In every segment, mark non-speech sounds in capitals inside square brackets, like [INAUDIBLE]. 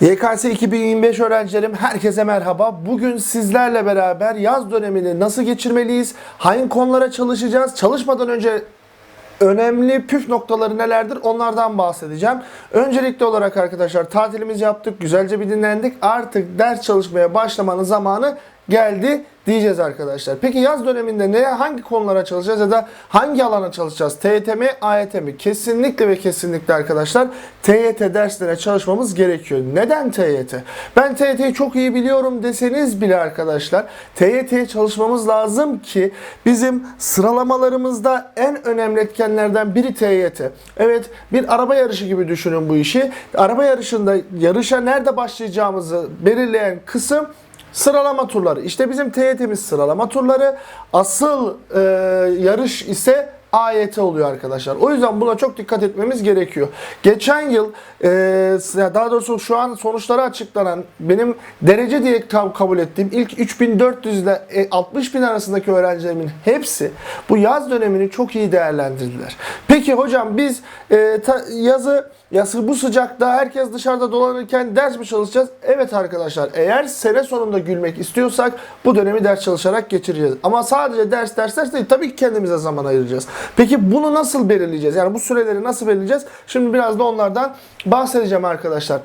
YKS 2025 öğrencilerim herkese merhaba. Bugün sizlerle beraber yaz dönemini nasıl geçirmeliyiz? Hangi konulara çalışacağız? Çalışmadan önce önemli püf noktaları nelerdir onlardan bahsedeceğim. Öncelikli olarak arkadaşlar tatilimizi yaptık, güzelce bir dinlendik. Artık ders çalışmaya başlamanın zamanı geldi diyeceğiz arkadaşlar. Peki yaz döneminde ne hangi konulara çalışacağız ya da hangi alana çalışacağız? TYT mi, AYT mi? Kesinlikle ve kesinlikle arkadaşlar TYT derslerine çalışmamız gerekiyor. Neden TYT? Ben TYT'yi çok iyi biliyorum deseniz bile arkadaşlar TYT'ye çalışmamız lazım ki bizim sıralamalarımızda en önemli etkenlerden biri TYT. Evet bir araba yarışı gibi düşünün bu işi. Araba yarışında yarışa nerede başlayacağımızı belirleyen kısım Sıralama turları. İşte bizim TYT'miz sıralama turları. Asıl e, yarış ise AYT oluyor arkadaşlar. O yüzden buna çok dikkat etmemiz gerekiyor. Geçen yıl e, daha doğrusu şu an sonuçları açıklanan benim derece diye ka- kabul ettiğim ilk 3400 ile e, 60 bin arasındaki öğrencilerimin hepsi bu yaz dönemini çok iyi değerlendirdiler. Peki hocam biz e, ta- yazı yazı bu sıcakta herkes dışarıda dolanırken ders mi çalışacağız? Evet arkadaşlar eğer sene sonunda gülmek istiyorsak bu dönemi ders çalışarak geçireceğiz. Ama sadece ders ders ders değil tabii ki kendimize zaman ayıracağız. Peki bunu nasıl belirleyeceğiz? Yani bu süreleri nasıl belirleyeceğiz? Şimdi biraz da onlardan bahsedeceğim arkadaşlar.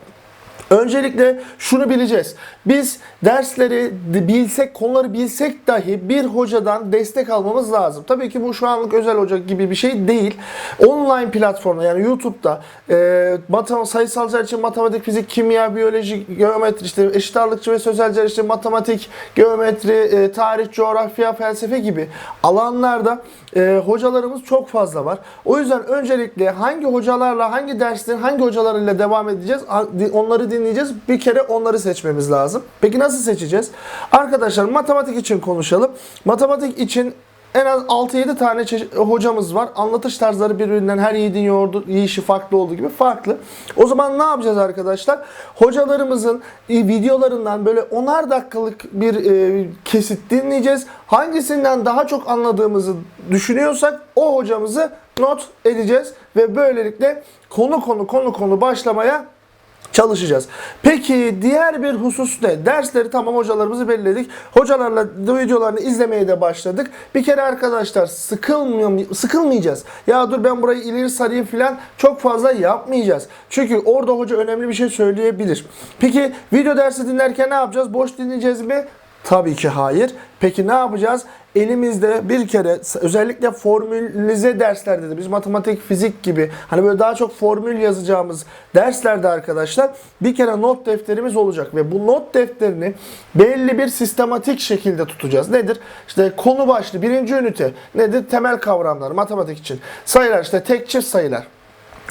Öncelikle şunu bileceğiz. Biz dersleri bilsek, konuları bilsek dahi bir hocadan destek almamız lazım. Tabii ki bu şu anlık özel hoca gibi bir şey değil. Online platformda yani YouTube'da e, matematik, sayısalcılar için matematik, fizik, kimya, biyoloji, geometri, işte eşit ağırlıkçı ve sözelciler için matematik, geometri, e, tarih, coğrafya, felsefe gibi alanlarda e, hocalarımız çok fazla var. O yüzden öncelikle hangi hocalarla, hangi derslerin hangi hocalarıyla devam edeceğiz? Onları dinleyeceğiz. Bir kere onları seçmemiz lazım. Peki nasıl seçeceğiz? Arkadaşlar matematik için konuşalım. Matematik için en az 6-7 tane hocamız var. Anlatış tarzları birbirinden her yiğidin yoğurdu, yiyişi farklı olduğu gibi farklı. O zaman ne yapacağız arkadaşlar? Hocalarımızın e, videolarından böyle 10'ar dakikalık bir e, kesit dinleyeceğiz. Hangisinden daha çok anladığımızı düşünüyorsak o hocamızı not edeceğiz ve böylelikle konu konu konu konu başlamaya çalışacağız. Peki diğer bir husus ne? Dersleri tamam hocalarımızı belirledik. Hocalarla videolarını izlemeye de başladık. Bir kere arkadaşlar sıkılmıyor, sıkılmayacağız. Ya dur ben burayı ileri sarayım falan çok fazla yapmayacağız. Çünkü orada hoca önemli bir şey söyleyebilir. Peki video dersi dinlerken ne yapacağız? Boş dinleyeceğiz mi? Tabii ki hayır. Peki ne yapacağız? Elimizde bir kere özellikle formülize derslerde de biz matematik, fizik gibi hani böyle daha çok formül yazacağımız derslerde arkadaşlar bir kere not defterimiz olacak ve bu not defterini belli bir sistematik şekilde tutacağız. Nedir? İşte konu başlı birinci ünite nedir? Temel kavramlar matematik için. Sayılar işte tek çift sayılar.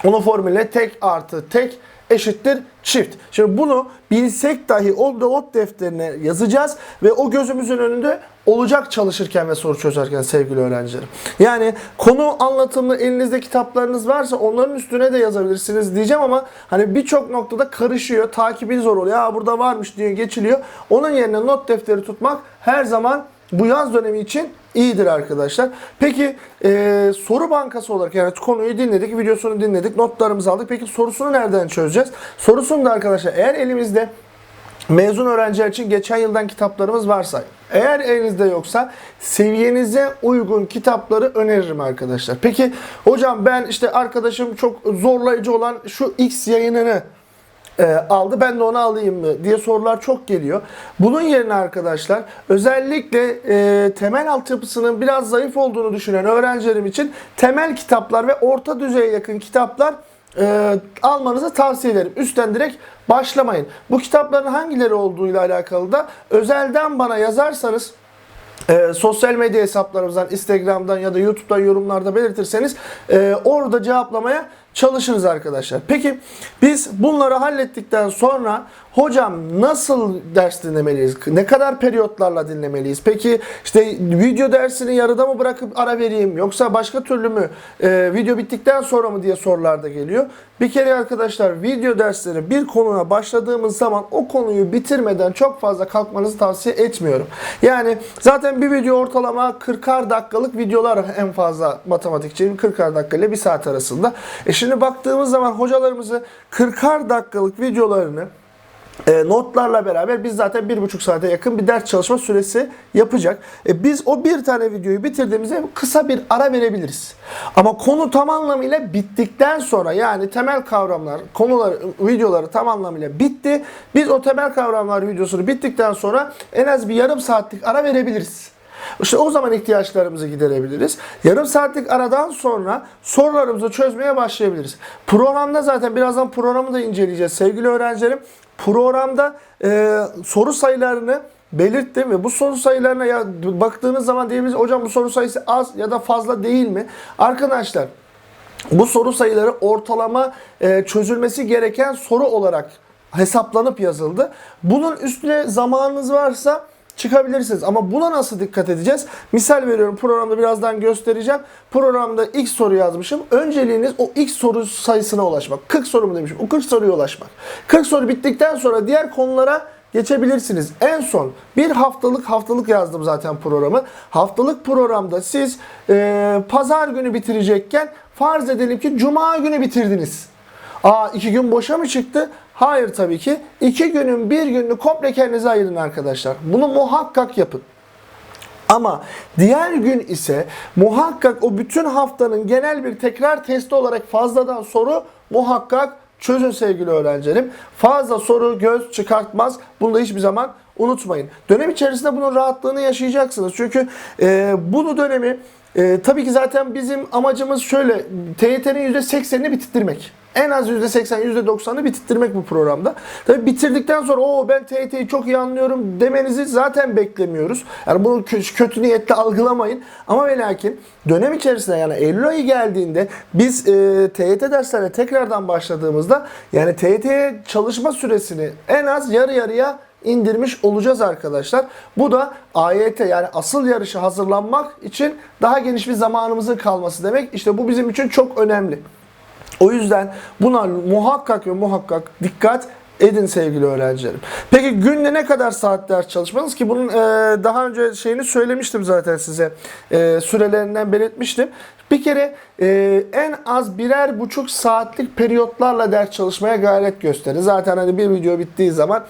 Onun formülü tek artı tek eşittir çift. Şimdi bunu bilsek dahi o not defterine yazacağız ve o gözümüzün önünde olacak çalışırken ve soru çözerken sevgili öğrencilerim. Yani konu anlatımlı elinizde kitaplarınız varsa onların üstüne de yazabilirsiniz diyeceğim ama hani birçok noktada karışıyor. Takibi zor oluyor. Ya burada varmış diye geçiliyor. Onun yerine not defteri tutmak her zaman bu yaz dönemi için iyidir arkadaşlar. Peki e, soru bankası olarak yani konuyu dinledik, videosunu dinledik, notlarımızı aldık. Peki sorusunu nereden çözeceğiz? Sorusunu da arkadaşlar eğer elimizde mezun öğrenciler için geçen yıldan kitaplarımız varsa, eğer elinizde yoksa seviyenize uygun kitapları öneririm arkadaşlar. Peki hocam ben işte arkadaşım çok zorlayıcı olan şu X yayınını e, aldı ben de onu alayım mı diye sorular çok geliyor. Bunun yerine arkadaşlar özellikle e, temel altyapısının biraz zayıf olduğunu düşünen öğrencilerim için temel kitaplar ve orta düzeye yakın kitaplar e, almanızı tavsiye ederim. Üstten direkt başlamayın. Bu kitapların hangileri olduğuyla alakalı da özelden bana yazarsanız e, sosyal medya hesaplarımızdan, Instagram'dan ya da YouTube'dan yorumlarda belirtirseniz e, orada cevaplamaya çalışırız arkadaşlar. Peki biz bunları hallettikten sonra hocam nasıl ders dinlemeliyiz? Ne kadar periyotlarla dinlemeliyiz? Peki işte video dersini yarıda mı bırakıp ara vereyim yoksa başka türlü mü e, video bittikten sonra mı diye sorular da geliyor. Bir kere arkadaşlar video dersleri bir konuya başladığımız zaman o konuyu bitirmeden çok fazla kalkmanızı tavsiye etmiyorum. Yani zaten bir video ortalama 40'ar dakikalık videolar en fazla matematik için 40'ar dakika ile 1 saat arasında. E şimdi baktığımız zaman hocalarımızı 40'ar dakikalık videolarını e, notlarla beraber biz zaten bir buçuk saate yakın bir ders çalışma süresi yapacak. E, biz o bir tane videoyu bitirdiğimizde kısa bir ara verebiliriz. Ama konu tam anlamıyla bittikten sonra yani temel kavramlar, konular, videoları tam anlamıyla bitti. Biz o temel kavramlar videosunu bittikten sonra en az bir yarım saatlik ara verebiliriz. İşte o zaman ihtiyaçlarımızı giderebiliriz. Yarım saatlik aradan sonra sorularımızı çözmeye başlayabiliriz. Programda zaten birazdan programı da inceleyeceğiz sevgili öğrencilerim. Programda e, soru sayılarını belirttim ve bu soru sayılarına ya baktığınız zaman diyebiliriz hocam bu soru sayısı az ya da fazla değil mi? Arkadaşlar bu soru sayıları ortalama e, çözülmesi gereken soru olarak hesaplanıp yazıldı. Bunun üstüne zamanınız varsa çıkabilirsiniz. Ama buna nasıl dikkat edeceğiz? Misal veriyorum programda birazdan göstereceğim. Programda ilk soru yazmışım. Önceliğiniz o ilk soru sayısına ulaşmak. 40 soru mu demişim? O 40 soruya ulaşmak. 40 soru bittikten sonra diğer konulara geçebilirsiniz. En son bir haftalık haftalık yazdım zaten programı. Haftalık programda siz e, pazar günü bitirecekken farz edelim ki cuma günü bitirdiniz. Aa iki gün boşa mı çıktı? Hayır tabii ki. İki günün bir gününü komple kendinize ayırın arkadaşlar. Bunu muhakkak yapın. Ama diğer gün ise muhakkak o bütün haftanın genel bir tekrar testi olarak fazladan soru muhakkak çözün sevgili öğrencilerim. Fazla soru göz çıkartmaz. Bunu da hiçbir zaman unutmayın. Dönem içerisinde bunun rahatlığını yaşayacaksınız. Çünkü e, bunu dönemi e, tabii ki zaten bizim amacımız şöyle TYT'nin %80'ini bitirtmek. En az %80, %90'ı bitirtmek bu programda. Tabii bitirdikten sonra o ben TYT'yi çok iyi anlıyorum demenizi zaten beklemiyoruz. Yani bunu kö- kötü niyetle algılamayın. Ama ve lakin dönem içerisinde yani Eylül ayı geldiğinde biz e, TYT derslerine tekrardan başladığımızda yani TYT'ye çalışma süresini en az yarı yarıya indirmiş olacağız arkadaşlar. Bu da AYT yani asıl yarışa hazırlanmak için daha geniş bir zamanımızın kalması demek. İşte bu bizim için çok önemli. O yüzden buna muhakkak ve muhakkak dikkat edin sevgili öğrencilerim. Peki günde ne kadar saat ders çalışmanız ki bunun e, daha önce şeyini söylemiştim zaten size. E, sürelerinden belirtmiştim. Bir kere e, en az birer buçuk saatlik periyotlarla ders çalışmaya gayret gösterin. Zaten hani bir video bittiği zaman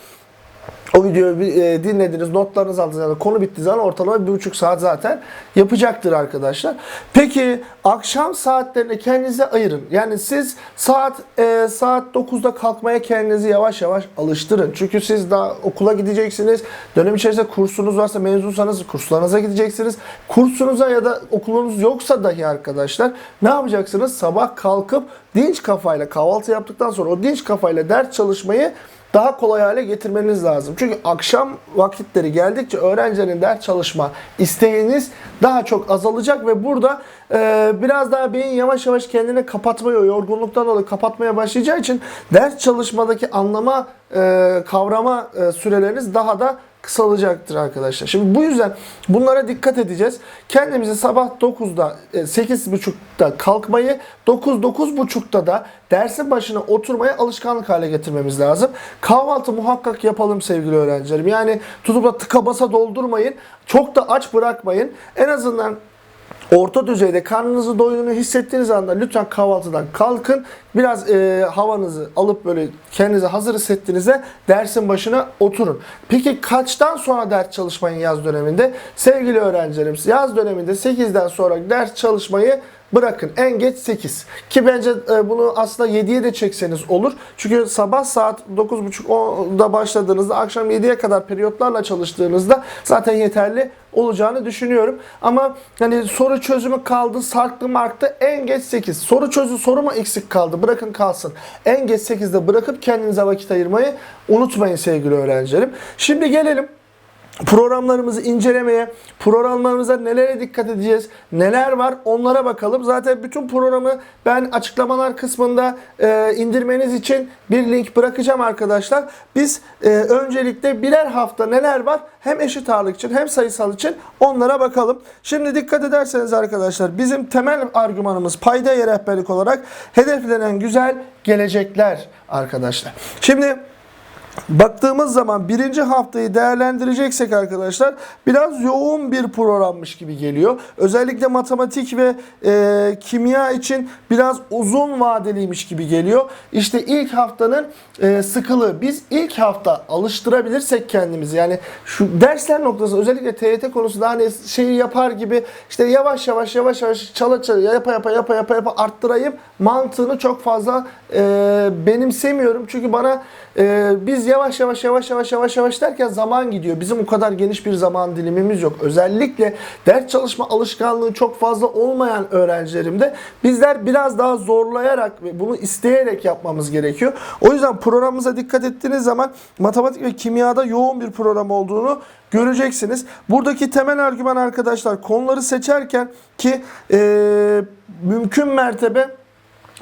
o videoyu e, dinlediniz, notlarınızı aldınız. Yani konu bittiği zaman ortalama bir buçuk saat zaten yapacaktır arkadaşlar. Peki akşam saatlerine kendinize ayırın. Yani siz saat e, saat 9'da kalkmaya kendinizi yavaş yavaş alıştırın. Çünkü siz daha okula gideceksiniz. Dönem içerisinde kursunuz varsa mezunsanız kurslarınıza gideceksiniz. Kursunuza ya da okulunuz yoksa dahi arkadaşlar ne yapacaksınız? Sabah kalkıp dinç kafayla kahvaltı yaptıktan sonra o dinç kafayla ders çalışmayı daha kolay hale getirmeniz lazım. Çünkü akşam vakitleri geldikçe öğrencilerin ders çalışma isteğiniz daha çok azalacak ve burada e, biraz daha beyin yavaş yavaş kendini kapatmaya, yorgunluktan dolayı kapatmaya başlayacağı için ders çalışmadaki anlama, e, kavrama e, süreleriniz daha da kısalacaktır arkadaşlar. Şimdi bu yüzden bunlara dikkat edeceğiz. Kendimizi sabah 9'da, e, 8.30'da kalkmayı, 9-9.30'da da dersin başına oturmaya alışkanlık hale getirmemiz lazım. Kahvaltı muhakkak yapalım sevgili öğrencilerim. Yani tutup da tıka basa doldurmayın. Çok da aç bırakmayın. En azından Orta düzeyde karnınızı doyduğunu hissettiğiniz anda lütfen kahvaltıdan kalkın. Biraz e, havanızı alıp böyle kendinizi hazır hissettiğinizde dersin başına oturun. Peki kaçtan sonra ders çalışmayın yaz döneminde? Sevgili öğrencilerim yaz döneminde 8'den sonra ders çalışmayı bırakın. En geç 8. Ki bence e, bunu aslında 7'ye de çekseniz olur. Çünkü sabah saat 9.30-10'da başladığınızda akşam 7'ye kadar periyotlarla çalıştığınızda zaten yeterli olacağını düşünüyorum. Ama hani soru çözümü kaldı, sarktı marktı en geç 8. Soru çözü soru mu eksik kaldı? Bırakın kalsın. En geç 8'de bırakıp kendinize vakit ayırmayı unutmayın sevgili öğrencilerim. Şimdi gelelim programlarımızı incelemeye, programlarımıza nelere dikkat edeceğiz, neler var onlara bakalım. Zaten bütün programı ben açıklamalar kısmında e, indirmeniz için bir link bırakacağım arkadaşlar. Biz e, öncelikle birer hafta neler var hem eşit ağırlık için hem sayısal için onlara bakalım. Şimdi dikkat ederseniz arkadaşlar bizim temel argümanımız paydaya rehberlik olarak hedeflenen güzel gelecekler arkadaşlar. Şimdi Baktığımız zaman birinci haftayı değerlendireceksek arkadaşlar biraz yoğun bir programmış gibi geliyor. Özellikle matematik ve e, kimya için biraz uzun vadeliymiş gibi geliyor. İşte ilk haftanın e, sıkılığı. Biz ilk hafta alıştırabilirsek kendimizi yani şu dersler noktasında özellikle TYT konusunda hani şeyi yapar gibi işte yavaş yavaş yavaş yavaş çala çala yapa yapa yapa yapa yapa arttırayım mantığını çok fazla e, benimsemiyorum. Çünkü bana e, biz yavaş yavaş yavaş yavaş yavaş yavaş derken zaman gidiyor. Bizim o kadar geniş bir zaman dilimimiz yok. Özellikle ders çalışma alışkanlığı çok fazla olmayan öğrencilerimde bizler biraz daha zorlayarak ve bunu isteyerek yapmamız gerekiyor. O yüzden programımıza dikkat ettiğiniz zaman matematik ve kimyada yoğun bir program olduğunu göreceksiniz. Buradaki temel argüman arkadaşlar konuları seçerken ki e, mümkün mertebe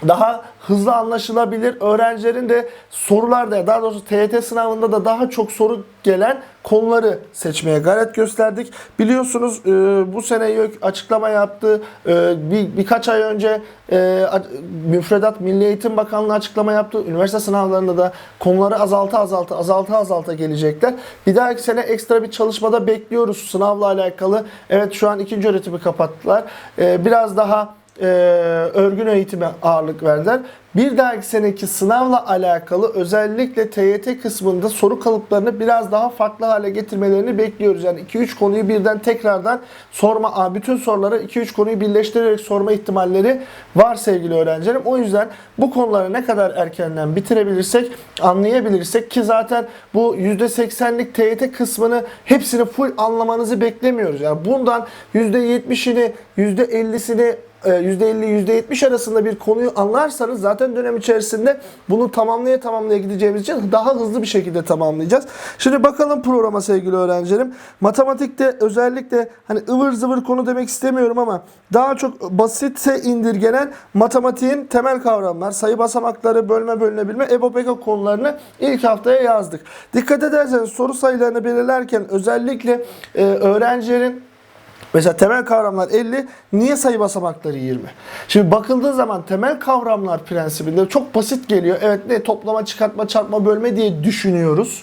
daha hızlı anlaşılabilir. Öğrencilerin de sorularda daha doğrusu TYT sınavında da daha çok soru gelen konuları seçmeye gayret gösterdik. Biliyorsunuz e, bu sene YÖK açıklama yaptı. E, bir, birkaç ay önce e, müfredat Milli Eğitim Bakanlığı açıklama yaptı. Üniversite sınavlarında da konuları azalta azalta azalta azalta gelecekler. Bir dahaki sene ekstra bir çalışmada bekliyoruz sınavla alakalı. Evet şu an ikinci öğretimi kapattılar. E, biraz daha e, örgün eğitime ağırlık verdiler. Bir dahaki seneki sınavla alakalı özellikle TYT kısmında soru kalıplarını biraz daha farklı hale getirmelerini bekliyoruz. Yani 2-3 konuyu birden tekrardan sorma, bütün soruları 2-3 konuyu birleştirerek sorma ihtimalleri var sevgili öğrencilerim. O yüzden bu konuları ne kadar erkenden bitirebilirsek, anlayabilirsek ki zaten bu %80'lik TYT kısmını hepsini full anlamanızı beklemiyoruz. Yani bundan %70'ini, %50'sini %50 %70 arasında bir konuyu anlarsanız zaten dönem içerisinde bunu tamamlaya tamamlaya gideceğimiz için daha hızlı bir şekilde tamamlayacağız. Şimdi bakalım programa sevgili öğrencilerim. Matematikte özellikle hani ıvır zıvır konu demek istemiyorum ama daha çok basite indirgenen matematiğin temel kavramlar, sayı basamakları, bölme bölünebilme, EBOPEKA konularını ilk haftaya yazdık. Dikkat ederseniz soru sayılarını belirlerken özellikle e, öğrencilerin Mesela temel kavramlar 50, niye sayı basamakları 20? Şimdi bakıldığı zaman temel kavramlar prensibinde çok basit geliyor. Evet ne toplama, çıkartma, çarpma, bölme diye düşünüyoruz.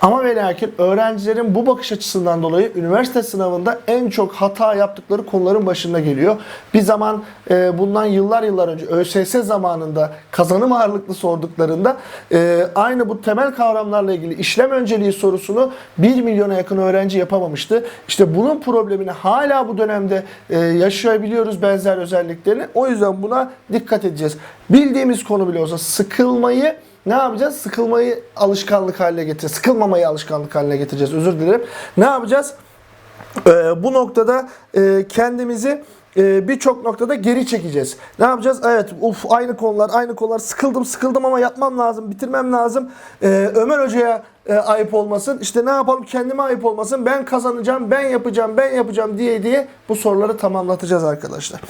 Ama ve lakin öğrencilerin bu bakış açısından dolayı üniversite sınavında en çok hata yaptıkları konuların başında geliyor. Bir zaman e, bundan yıllar yıllar önce ÖSS zamanında kazanım ağırlıklı sorduklarında e, aynı bu temel kavramlarla ilgili işlem önceliği sorusunu 1 milyona yakın öğrenci yapamamıştı. İşte bunun problemini hala bu dönemde e, yaşayabiliyoruz benzer özelliklerini. O yüzden buna dikkat edeceğiz. Bildiğimiz konu bile olsa sıkılmayı ne yapacağız? Sıkılmayı alışkanlık haline getireceğiz. Sıkılmamayı alışkanlık haline getireceğiz. Özür dilerim. Ne yapacağız? Ee, bu noktada e, kendimizi e, birçok noktada geri çekeceğiz. Ne yapacağız? Evet, uf aynı konular, aynı konular. Sıkıldım, sıkıldım ama yapmam lazım, bitirmem lazım. Ee, Ömer Hoca'ya e, ayıp olmasın. İşte ne yapalım? Kendime ayıp olmasın. Ben kazanacağım, ben yapacağım, ben yapacağım diye diye bu soruları tamamlatacağız arkadaşlar.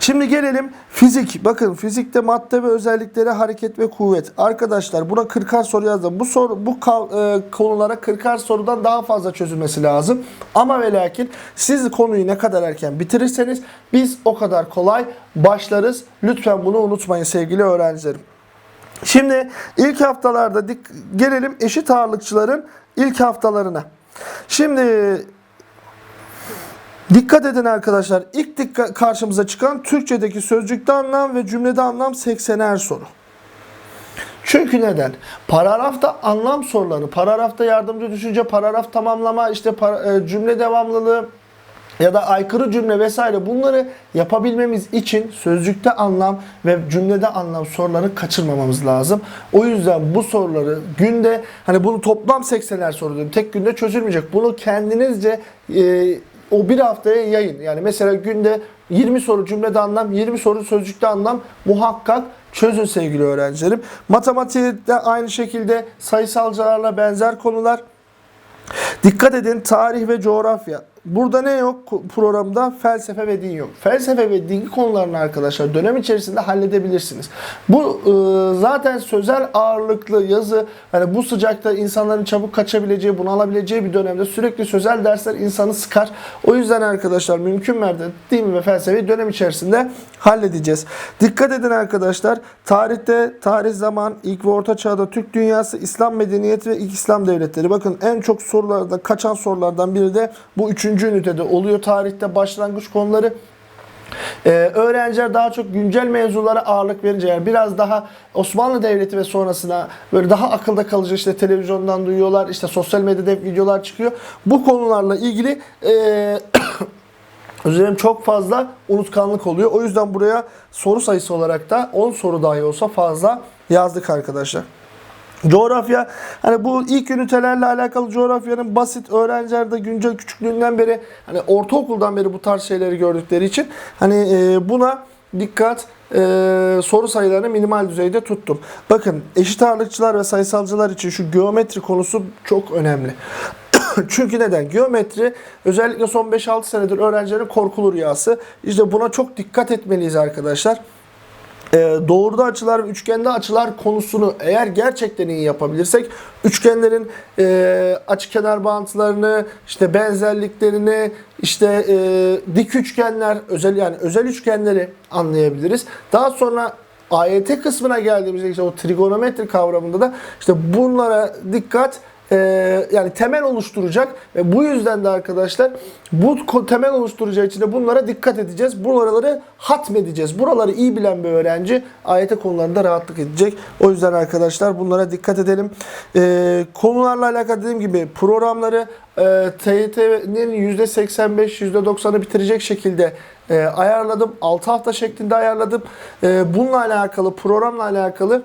Şimdi gelelim fizik. Bakın fizikte madde ve özellikleri hareket ve kuvvet. Arkadaşlar buna 40'ar soru yazdım. Bu soru bu kav- e, konulara 40'ar sorudan daha fazla çözülmesi lazım. Ama ve lakin siz konuyu ne kadar erken bitirirseniz biz o kadar kolay başlarız. Lütfen bunu unutmayın sevgili öğrencilerim. Şimdi ilk haftalarda dik- gelelim eşit ağırlıkçıların ilk haftalarına. Şimdi Dikkat edin arkadaşlar. İlk dikkat karşımıza çıkan Türkçedeki sözcükte anlam ve cümlede anlam 80'er soru. Çünkü neden? Paragrafta anlam soruları, paragrafta yardımcı düşünce, paragraf tamamlama, işte para- e, cümle devamlılığı ya da aykırı cümle vesaire bunları yapabilmemiz için sözcükte anlam ve cümlede anlam sorularını kaçırmamamız lazım. O yüzden bu soruları günde hani bunu toplam 80'er soru diyorum. Tek günde çözülmeyecek. Bunu kendinizce e, o bir haftaya yayın. Yani mesela günde 20 soru cümlede anlam, 20 soru sözcükte anlam muhakkak çözün sevgili öğrencilerim. Matematikte aynı şekilde sayısalcılarla benzer konular. Dikkat edin tarih ve coğrafya. Burada ne yok programda? Felsefe ve din yok. Felsefe ve din konularını arkadaşlar dönem içerisinde halledebilirsiniz. Bu e, zaten sözel ağırlıklı yazı hani bu sıcakta insanların çabuk kaçabileceği, bunalabileceği bir dönemde sürekli sözel dersler insanı sıkar. O yüzden arkadaşlar mümkün mertebe din ve felsefeyi dönem içerisinde halledeceğiz. Dikkat edin arkadaşlar. Tarihte, tarih zaman, ilk ve orta çağda Türk dünyası, İslam medeniyeti ve ilk İslam devletleri. Bakın en çok sorularda kaçan sorulardan biri de bu üçüncü ünitede oluyor. Tarihte başlangıç konuları. Ee, öğrenciler daha çok güncel mevzulara ağırlık verince yani biraz daha Osmanlı Devleti ve sonrasına böyle daha akılda kalıcı işte televizyondan duyuyorlar işte sosyal medyada videolar çıkıyor. Bu konularla ilgili [COUGHS] ee, Üzerim çok fazla unutkanlık oluyor. O yüzden buraya soru sayısı olarak da 10 soru dahi olsa fazla yazdık arkadaşlar. Coğrafya hani bu ilk ünitelerle alakalı coğrafyanın basit öğrenciler de güncel küçüklüğünden beri hani ortaokuldan beri bu tarz şeyleri gördükleri için hani e, buna dikkat e, soru sayılarını minimal düzeyde tuttum. Bakın eşit ağırlıkçılar ve sayısalcılar için şu geometri konusu çok önemli. [COUGHS] Çünkü neden? Geometri özellikle son 5-6 senedir öğrencilerin korkulu rüyası. İşte buna çok dikkat etmeliyiz arkadaşlar. Ee, doğruda açılar ve üçgende açılar konusunu eğer gerçekten iyi yapabilirsek üçgenlerin e, açı kenar bağıntılarını işte benzerliklerini işte e, dik üçgenler özel yani özel üçgenleri anlayabiliriz. Daha sonra AYT kısmına geldiğimizde işte o trigonometri kavramında da işte bunlara dikkat e, yani temel oluşturacak ve bu yüzden de arkadaşlar bu temel oluşturacağı için de bunlara dikkat edeceğiz. Buraları hatmedeceğiz. Buraları iyi bilen bir öğrenci AYT konularında rahatlık edecek. O yüzden arkadaşlar bunlara dikkat edelim. E, konularla alakalı dediğim gibi programları e, TYT'nin %85 %90'ı bitirecek şekilde e, ayarladım. 6 hafta şeklinde ayarladım. E, bununla alakalı programla alakalı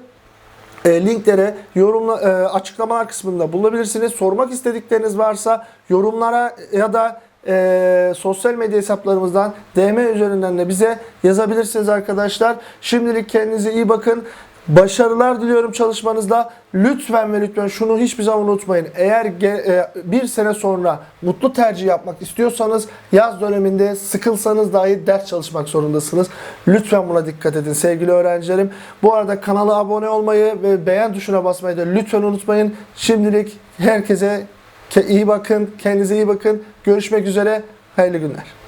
e, linklere yorumla e, açıklamalar kısmında bulabilirsiniz. Sormak istedikleriniz varsa yorumlara ya da e, sosyal medya hesaplarımızdan DM üzerinden de bize yazabilirsiniz arkadaşlar. Şimdilik kendinize iyi bakın. Başarılar diliyorum çalışmanızda. Lütfen ve lütfen şunu hiçbir zaman unutmayın. Eğer e, bir sene sonra mutlu tercih yapmak istiyorsanız yaz döneminde sıkılsanız dahi ders çalışmak zorundasınız. Lütfen buna dikkat edin sevgili öğrencilerim. Bu arada kanala abone olmayı ve beğen tuşuna basmayı da lütfen unutmayın. Şimdilik herkese ke- iyi bakın, kendinize iyi bakın. Görüşmek üzere. Hayırlı günler.